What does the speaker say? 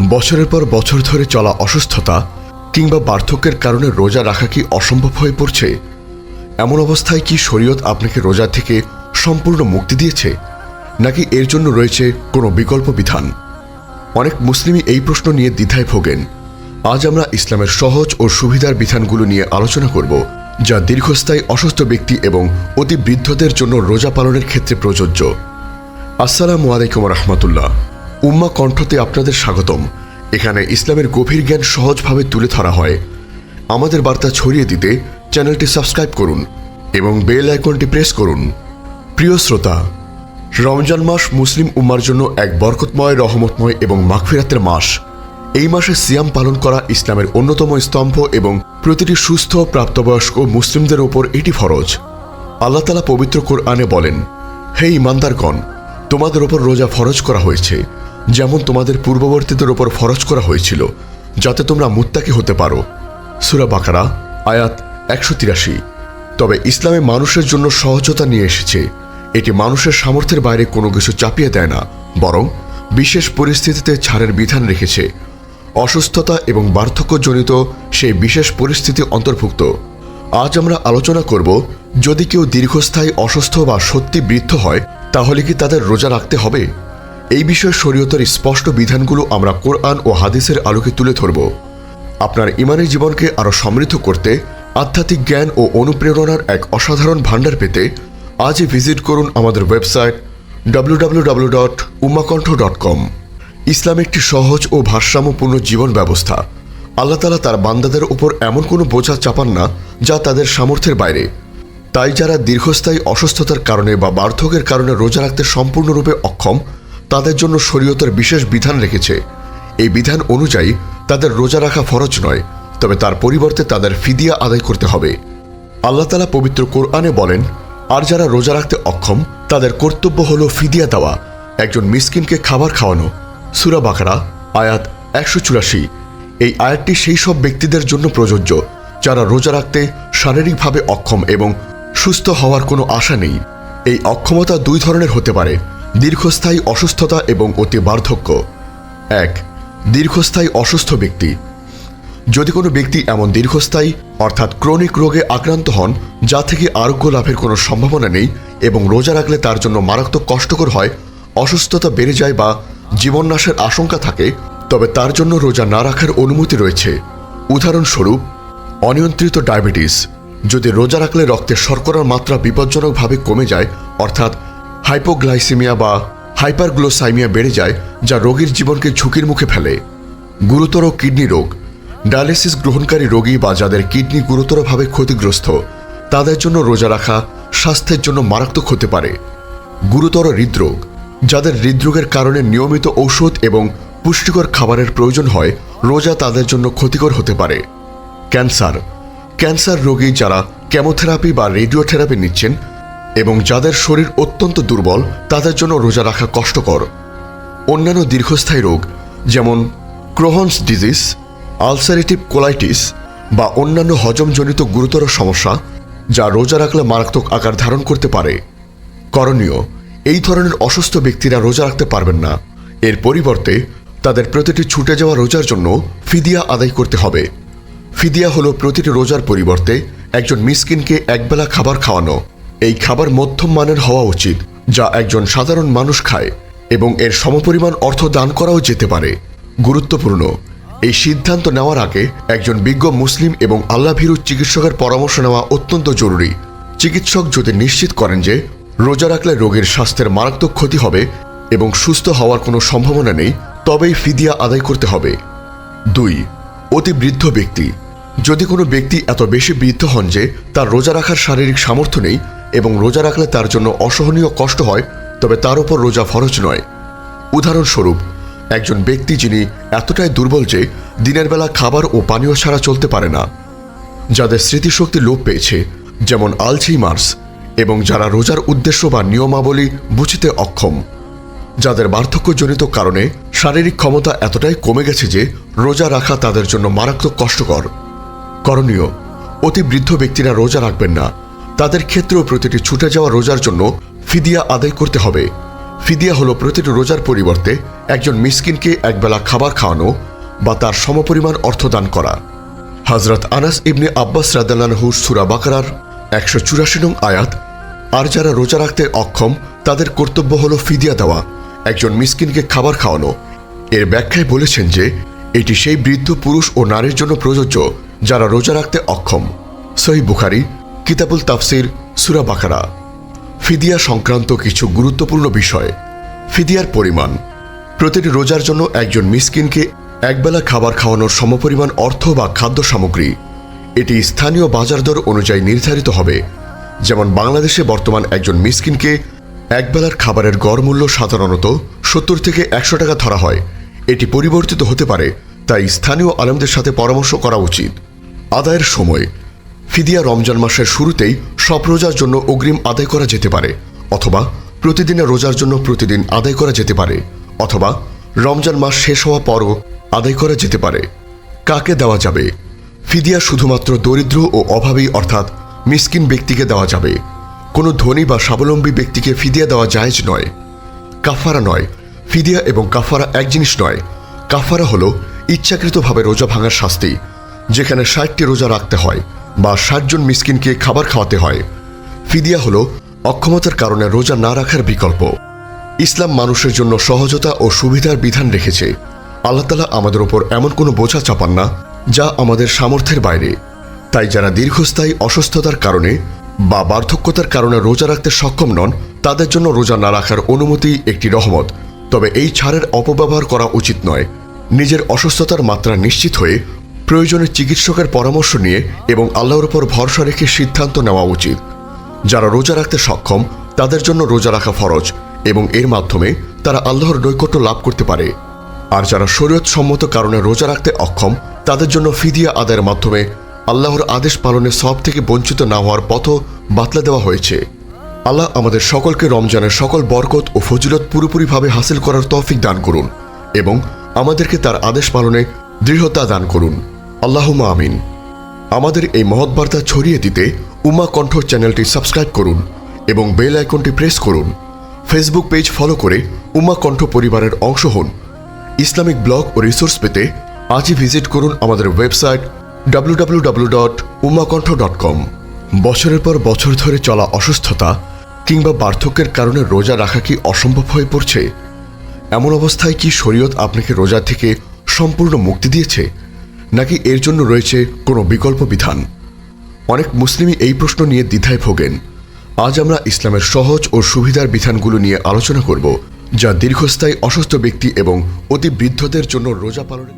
বছরের পর বছর ধরে চলা অসুস্থতা কিংবা বার্ধক্যের কারণে রোজা রাখা কি অসম্ভব হয়ে পড়ছে? এমন অবস্থায় কি শরীয়ত আপনাকে রোজা থেকে সম্পূর্ণ মুক্তি দিয়েছে? নাকি এর জন্য রয়েছে কোনো বিকল্প বিধান? অনেক মুসলিমই এই প্রশ্ন নিয়ে দ্বিধায় ভোগেন। আজ আমরা ইসলামের সহজ ও সুবিধার বিধানগুলো নিয়ে আলোচনা করব, যা দীর্ঘস্থায়ী অসুস্থ ব্যক্তি এবং অতি বৃদ্ধদের জন্য রোজা পালনের ক্ষেত্রে প্রযোজ্য। আসসালামু আলাইকুম রহমতুল্লাহ। উম্মা কণ্ঠতে আপনাদের স্বাগতম। এখানে ইসলামের গভীর জ্ঞান সহজভাবে তুলে ধরা হয়। আমাদের বার্তা ছড়িয়ে দিতে চ্যানেলটি সাবস্ক্রাইব করুন এবং বেল আইকনটি প্রেস করুন। প্রিয় শ্রোতা, রমজান মাস মুসলিম উম্মার জন্য এক বরকতময়, রহমতময় এবং মাগফিরাতের মাস। এই মাসে সিয়াম পালন করা ইসলামের অন্যতম স্তম্ভ এবং প্রতিটি সুস্থ, প্রাপ্তবয়স্ক মুসলিমদের ওপর এটি ফরজ। আল্লাহ তালা পবিত্র কোরআনে বলেন, হে ইমানদারগণ তোমাদের ওপর রোজা ফরজ করা হয়েছে। যেমন তোমাদের পূর্ববর্তীদের ওপর ফরজ করা হয়েছিল, যাতে তোমরা মুত্তাকি হতে পারো। সুরা বাকারা, আয়াত একশো তিরাশি। তবে ইসলামে মানুষের জন্য সহজতা নিয়ে এসেছে। এটি মানুষের সামর্থ্যের বাইরে কোনো কিছু চাপিয়ে দেয় না, বরং বিশেষ পরিস্থিতিতে ছাড়ের বিধান রেখেছে। অসুস্থতা এবং বার্ধক্যজনিত সেই বিশেষ পরিস্থিতি অন্তর্ভুক্ত। আজ আমরা আলোচনা করব, যদি কেউ দীর্ঘস্থায়ী অসুস্থ বা সত্যি বৃদ্ধ হয়, তাহলে কি তাদের রোজা রাখতে হবে? এই বিষয়ে শরীয়তের স্পষ্ট বিধানগুলো আমরা কোরআন ও হাদিসের আলোকে তুলে ধরব। আপনার ইমানি জীবনকে আরও সমৃদ্ধ করতে, আধ্যাত্মিক জ্ঞান ও অনুপ্রেরণার এক অসাধারণ ভাণ্ডার পেতে আজই ভিজিট করুন আমাদের website W W W dot Umakantha dot com Islam একটি সহজ ও ভারসাম্যপূর্ণ জীবন ব্যবস্থা। আল্লাহ তালা তার বান্দাদের উপর এমন কোনো বোঝা চাপান না যা তাদের সামর্থ্যের বাইরে। তাই যারা দীর্ঘস্থায়ী অসুস্থতার কারণে বা বার্ধক্যের কারণে রোজা রাখতে সম্পূর্ণরূপে অক্ষম তাদের জন্য শরীয়তের বিশেষ বিধান রেখেছে। এই বিধান অনুযায়ী তাদের রোজা রাখা ফরজ নয়, তবে তার পরিবর্তে তাদের ফিদিয়া আদায় করতে হবে। আল্লাহ তালা পবিত্র কোরআনে বলেন, আর যারা রোজা রাখতে অক্ষম, তাদের কর্তব্য হল ফিদিয়া দেওয়া, একজন মিসকিনকে খাবার খাওয়ানো। সুরা বাকারা, আয়াত একশো চুরাশি। এই আয়াতটি সেই সব ব্যক্তিদের জন্য প্রযোজ্য, যারা রোজা রাখতে শারীরিকভাবে অক্ষম এবং সুস্থ হওয়ার কোনো আশা নেই। এই অক্ষমতা দুই ধরনের হতে পারে। দীর্ঘস্থায়ী অসুস্থতা এবং অতি বার্ধক্য। এক, দীর্ঘস্থায়ী অসুস্থ ব্যক্তি। যদি কোনো ব্যক্তি এমন দীর্ঘস্থায়ী, অর্থাৎ ক্রনিক রোগে আক্রান্ত হন, যা থেকে আরোগ্য লাভের কোনো সম্ভাবনা নেই এবং রোজা রাখলে তার জন্য মারাত্মক কষ্টকর হয়, অসুস্থতা বেড়ে যায় বা জীবননাশের আশঙ্কা থাকে, তবে তার জন্য রোজা না রাখার অনুমতি রয়েছে। উদাহরণস্বরূপ, অনিয়ন্ত্রিত ডায়াবেটিস। যদি রোজা রাখলে রক্তে শর্করার মাত্রা বিপজ্জনকভাবে কমে যায়, অর্থাৎ হাইপোগ্লাইসিমিয়া বা হাইপারগ্লোসাইমিয়া বেড়ে যায়, যা রোগীর জীবনকে ঝুঁকির মুখে ফেলে। গুরুতর কিডনি রোগ। ডায়ালিসিস গ্রহণকারী রোগী বা যাদের কিডনি গুরুতরভাবে ক্ষতিগ্রস্ত, তাদের জন্য রোজা রাখা স্বাস্থ্যের জন্য মারাত্মক হতে পারে। গুরুতর হৃদরোগ। যাদের হৃদরোগের কারণে নিয়মিত ঔষধ এবং পুষ্টিকর খাবারের প্রয়োজন হয়, রোজা তাদের জন্য ক্ষতিকর হতে পারে। ক্যান্সার। ক্যান্সার রোগী যারা কেমোথেরাপি বা রেডিওথেরাপি নিচ্ছেন এবং যাদের শরীর অত্যন্ত দুর্বল, তাদের জন্য রোজা রাখা কষ্টকর। অন্যান্য দীর্ঘস্থায়ী রোগ, যেমন ক্রোহনস ডিজিজ, আলসারেটিভ কোলাইটিস বা অন্যান্য হজমজনিত গুরুতর সমস্যা, যা রোজা রাখলে মারাত্মক আকার ধারণ করতে পারে। করণীয়, এই ধরনের অসুস্থ ব্যক্তিরা রোজা রাখতে পারবেন না। এর পরিবর্তে, তাদের প্রতিটি ছুটে যাওয়া রোজার জন্য ফিদিয়া আদায় করতে হবে। ফিদিয়া হলো প্রতিটি রোজার পরিবর্তে একজন মিসকিনকে একবেলা খাবার খাওয়ানো। এই খাবার মধ্যম মানের হওয়া উচিত, যা একজন সাধারণ মানুষ খায় এবং এর সমপরিমাণ অর্থ দান করাও যেতে পারে। গুরুত্বপূর্ণ, এই সিদ্ধান্ত নেওয়ার আগে একজন বিজ্ঞ মুসলিম এবং আল্লাভীরু চিকিৎসকের পরামর্শ নেওয়া অত্যন্ত জরুরি। চিকিৎসক যদি নিশ্চিত করেন যে রোজা রাখলে রোগীর স্বাস্থ্যের মারাত্মক ক্ষতি হবে এবং সুস্থ হওয়ার কোনো সম্ভাবনা নেই, তবেই ফিদিয়া আদায় করতে হবে। দুই, অতি বৃদ্ধ ব্যক্তি। যদি কোনো ব্যক্তি এত বেশি বৃদ্ধ হন যে তার রোজা রাখার শারীরিক সামর্থ্য নেই এবং রোজা রাখলে তার জন্য অসহনীয় কষ্ট হয়, তবে তার উপর রোজা ফরজ নয়। উদাহরণস্বরূপ, একজন ব্যক্তি যিনি এতটাই দুর্বল যে দিনের বেলা খাবার ও পানীয় ছাড়া চলতে পারে না, যাদের স্মৃতিশক্তি লোপ পেয়েছে, যেমন আলঝেইমার্স, এবং যারা রোজার উদ্দেশ্য বা নিয়মাবলী বুঝতে অক্ষম, যাদের বার্ধক্যজনিত কারণে শারীরিক ক্ষমতা এতটাই কমে গেছে যে রোজা রাখা তাদের জন্য মারাত্মক কষ্টকর। করণীয়, অতি বৃদ্ধ ব্যক্তিরা রোজা রাখবেন না তাদের ক্ষেত্রেও প্রতিটি ছুটে যাওয়া রোজার জন্য ফিদিয়া আদায় করতে হবে। ফিদিয়া হলো প্রতিটি রোজার পরিবর্তে একজন মিসকিনকে একবেলা খাবার খাওয়ানো বা তার সমপরিমাণ অর্থ দান করা। হজরত আনাস ইবনে আব্বাস রাদালানহু সুরা বাকারার একশো চুরাশি নং আয়াত, আর যারা রোজা রাখতে অক্ষম, তাদের কর্তব্য হলো ফিদিয়া দেওয়া, একজন মিসকিনকে খাবার খাওয়ানো। এর ব্যাখ্যায় বলেছেন যে, এটি সেই বৃদ্ধ পুরুষ ও নারীর জন্য প্রযোজ্য যারা রোজা রাখতে অক্ষম। সহি বুখারি কিতাবুল তাফসির, সুরা বাকারা। ফিদিয়া সংক্রান্ত কিছু গুরুত্বপূর্ণ বিষয়। ফিদিয়ার পরিমাণ। প্রতিটি রোজার জন্য একজন মিসকিনকে একবেলা খাবার খাওয়ানোর সমপরিমাণ অর্থ বা খাদ্য সামগ্রী। এটি স্থানীয় বাজার দর অনুযায়ী নির্ধারিত হবে। যেমন বাংলাদেশে বর্তমান একজন মিসকিনকে একবেলার খাবারের গড় মূল্য সাধারণত সত্তর থেকে একশো টাকা ধরা হয়। এটি পরিবর্তিত হতে পারে, তাই স্থানীয় আলেমদের সাথে পরামর্শ করা উচিত। আদায়ের সময়। ফিদিয়া রমজান মাসের শুরুতেই সব রোজার জন্য অগ্রিম আদায় করা যেতে পারে, অথবা প্রতিদিনের রোজার জন্য প্রতিদিন আদায় করা যেতে পারে, অথবা রমজান মাস শেষ হওয়া পরও আদায় করা যেতে পারে। কাকে দেওয়া যাবে? ফিদিয়া শুধুমাত্র দরিদ্র ও অভাবী অর্থাৎ মিসকিন ব্যক্তিকে দেওয়া যাবে। কোনো ধনী বা স্বাবলম্বী ব্যক্তিকে ফিদিয়া দেওয়া জায়েজ নয়। কাফারা নয়। ফিদিয়া এবং কাফারা এক জিনিস নয়। কাফারা হলো ইচ্ছাকৃতভাবে রোজা ভাঙার শাস্তি, যেখানে ষাটটি রোজা রাখতে হয়। বা ষাট জন মিসকিনকে খাবার খাওয়াতে হয়। ফিদিয়া হলো অক্ষমতার কারণে রোজা না রাখার বিকল্প। ইসলাম মানুষের জন্য সহজতা ও সুবিধার বিধান রেখেছে। আল্লাহ তালা আমাদের ওপর এমন কোনো বোঝা চাপান না, যা আমাদের সামর্থ্যের বাইরে। তাই যারা দীর্ঘস্থায়ী অসুস্থতার কারণে বা বার্ধক্যতার কারণে রোজা রাখতে সক্ষম নন, তাদের জন্য রোজা না রাখার অনুমতি একটি রহমত। তবে এই ছাড়ের অপব্যবহার করা উচিত নয়। নিজের অসুস্থতার মাত্রা নিশ্চিত হয়ে প্রয়োজনে চিকিৎসকের পরামর্শ নিয়ে এবং আল্লাহর উপর ভরসা রেখে সিদ্ধান্ত নেওয়া উচিত। যারা রোজা রাখতে সক্ষম, তাদের জন্য রোজা রাখা ফরজ এবং এর মাধ্যমে তারা আল্লাহর নৈকট্য লাভ করতে পারে। আর যারা শরীয়ত সম্মত কারণে রোজা রাখতে অক্ষম, তাদের জন্য ফিদিয়া আদায়ের মাধ্যমে আল্লাহর আদেশ পালনে সব থেকে বঞ্চিত না হওয়ার পথও বাতলা দেওয়া হয়েছে। আল্লাহ আমাদের সকলকে রমজানের সকল বরকত ও ফজিলত পুরোপুরিভাবে হাসিল করার তৌফিক দান করুন এবং আমাদেরকে তার আদেশ পালনে দৃঢ়তা দান করুন। আল্লাহুমা আমিন। আমাদের এই মহৎ বার্তা ছড়িয়ে দিতে উমা কণ্ঠ চ্যানেলটি সাবস্ক্রাইব করুন এবং বেল আইকনটি প্রেস করুন। ফেসবুক পেজ ফলো করে উমা কণ্ঠ পরিবারের অংশ হন। ইসলামিক ব্লগ ও রিসোর্স পেতে আজই ভিজিট করুন আমাদের ওয়েবসাইট www.umakantho.com বছরের পর বছর ধরে চলা অসুস্থতা কিংবা বার্ধক্যের কারণে রোজা রাখা কি অসম্ভব হয়ে পড়ছে? এমন অবস্থায় কি শরীয়ত আপনাকে রোজা থেকে সম্পূর্ণ মুক্তি দিয়েছে? নাকি এর জন্য রয়েছে কোনো বিকল্প বিধান? অনেক মুসলিমই এই প্রশ্ন নিয়ে দ্বিধায় ভোগেন। আজ আমরা ইসলামের সহজ ও সুবিধার বিধানগুলো নিয়ে আলোচনা করব, যা দীর্ঘস্থায়ী অসুস্থ ব্যক্তি এবং অতি বৃদ্ধদের জন্য রোজা পালনের